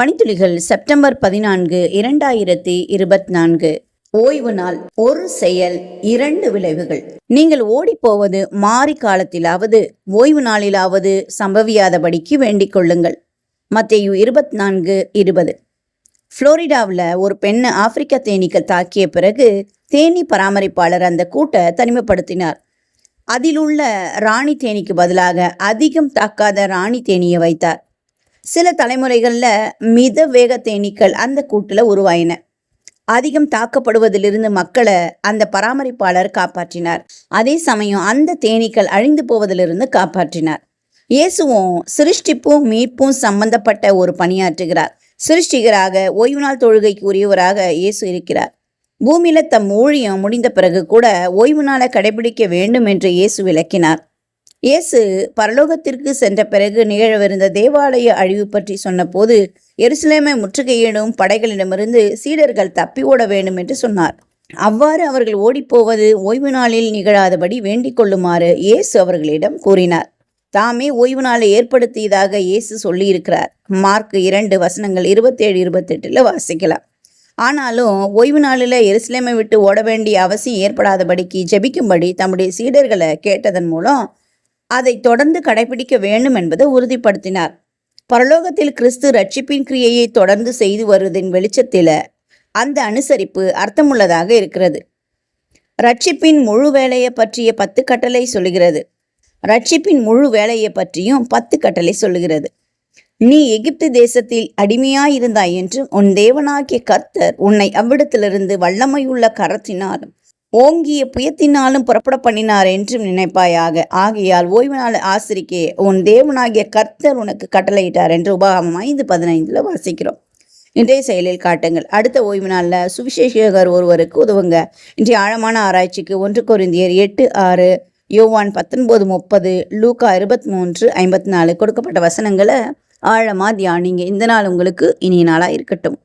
பணித்துளிகள் September பதினான்கு இரண்டாயிரத்தி இருபத்தி நான்கு ஓய்வு நாள் ஒரு செயல் இரண்டு விளைவுகள். நீங்கள் ஓடிப்போவது மாறி காலத்திலாவது ஓய்வு நாளிலாவது சம்பவியாதபடிக்கு வேண்டிக் கொள்ளுங்கள். மத்தேயு இருபத்தி நான்கு இருபது. புளோரிடாவில் ஒரு பெண்ணை ஆப்பிரிக்க தேனீக்கள் தாக்கிய பிறகு தேனீ பராமரிப்பாளர் அந்த கூட்டை தனிமைப்படுத்தினார். அதிலுள்ள ராணி தேனிக்கு பதிலாக அதிகம் தாக்காத ராணி தேனியை வைத்தார். சில தலைமுறைகளில் மித வேக தேனீக்கள் அந்த கூட்டில் உருவாயின. அதிகம் தாக்கப்படுவதிலிருந்து மக்களை அந்த பராமரிப்பாளர் காப்பாற்றினார். அதே சமயம் அந்த தேனீக்கள் அழிந்து போவதிலிருந்து காப்பாற்றினார். இயேசுவும் சிருஷ்டிப்பும் மீட்பும் சம்பந்தப்பட்ட ஒரு பணியாற்றுகிறார். சிருஷ்டிகராக ஓய்வு நாள் தொழுகைக்கு உரியவராக இயேசு இருக்கிறார். பூமியில தம் ஊழியம் முடிந்த பிறகு கூட ஓய்வு நாளை கடைபிடிக்க வேண்டும் என்று இயேசு விளக்கினார். இயேசு பரலோகத்திற்கு சென்ற பிறகு நிகழவிருந்த தேவாலய அழிவு பற்றி சொன்னபோது எருசலேமை முற்றுகையிடும் படைகளிடமிருந்து சீடர்கள் தப்பி ஓட வேண்டும் என்று சொன்னார். அவ்வாறு அவர்கள் ஓடிப்போவது ஓய்வு நாளில் நிகழாதபடி வேண்டிக் கொள்ளுமாறு இயேசு அவர்களிடம் கூறினார். தாமே ஓய்வு நாளை ஏற்படுத்தியதாக இயேசு சொல்லியிருக்கிறார். மார்க் இரண்டு வசனங்கள் இருபத்தேழு இருபத்தெட்டில் வாசிக்கலாம். ஆனாலும் ஓய்வு நாளில் எருசலேமை விட்டு ஓட வேண்டிய அவசியம் ஏற்படாதபடிக்கு ஜெபிக்கும்படி தம்முடைய சீடர்களை கேட்டதன் மூலம் அதை தொடர்ந்து கடைபிடிக்க வேண்டும் என்பதை உறுதிப்படுத்தினார். பரலோகத்தில் கிறிஸ்து ரட்சிப்பின் கிரியையை தொடர்ந்து செய்து வருவதின் வெளிச்சத்தில் அந்த அனுசரிப்பு அர்த்தமுள்ளதாக இருக்கிறது. ரட்சிப்பின் முழு வேலையை பற்றிய பத்து கட்டளை சொல்லுகிறது. ரட்சிப்பின் முழு வேலையை பற்றியும் பத்து கட்டளை சொல்லுகிறது. நீ எகிப்து தேசத்தில் அடிமையாயிருந்தாய் என்று உன் தேவனாகிய கர்த்தர் உன்னை அவ்விடத்திலிருந்து வல்லமையுள்ள கரத்தினாலும் ஓங்கிய புயத்தினாலும் புறப்பட பண்ணினார் என்றும் நினைப்பாயாக. ஆகையால் ஓய்வு நாள் ஆசிரிக்கே உன் தேவனாகிய கர்த்தர் உனக்கு கட்டளையிட்டார் என்று உபாகமம் ஐந்து பதினைந்தில் வாசிக்கிறோம். இன்றைய செயலில் காட்டுங்கள். அடுத்த ஓய்வு நாளில் சுவிசேஷகர் ஒருவருக்கு உதவுங்க. இன்றைய ஆழமான ஆராய்ச்சிக்கு ஒன்று கொரிந்தியர் எட்டு ஆறு யோவான் பத்தொன்பது முப்பது லூக்கா இருபத்தி மூன்று ஐம்பத்தி நாலு கொடுக்கப்பட்ட வசனங்களை ஆழமாக தியானிங்க. இந்த நாள் உங்களுக்கு இனிய நாளாக இருக்கட்டும்.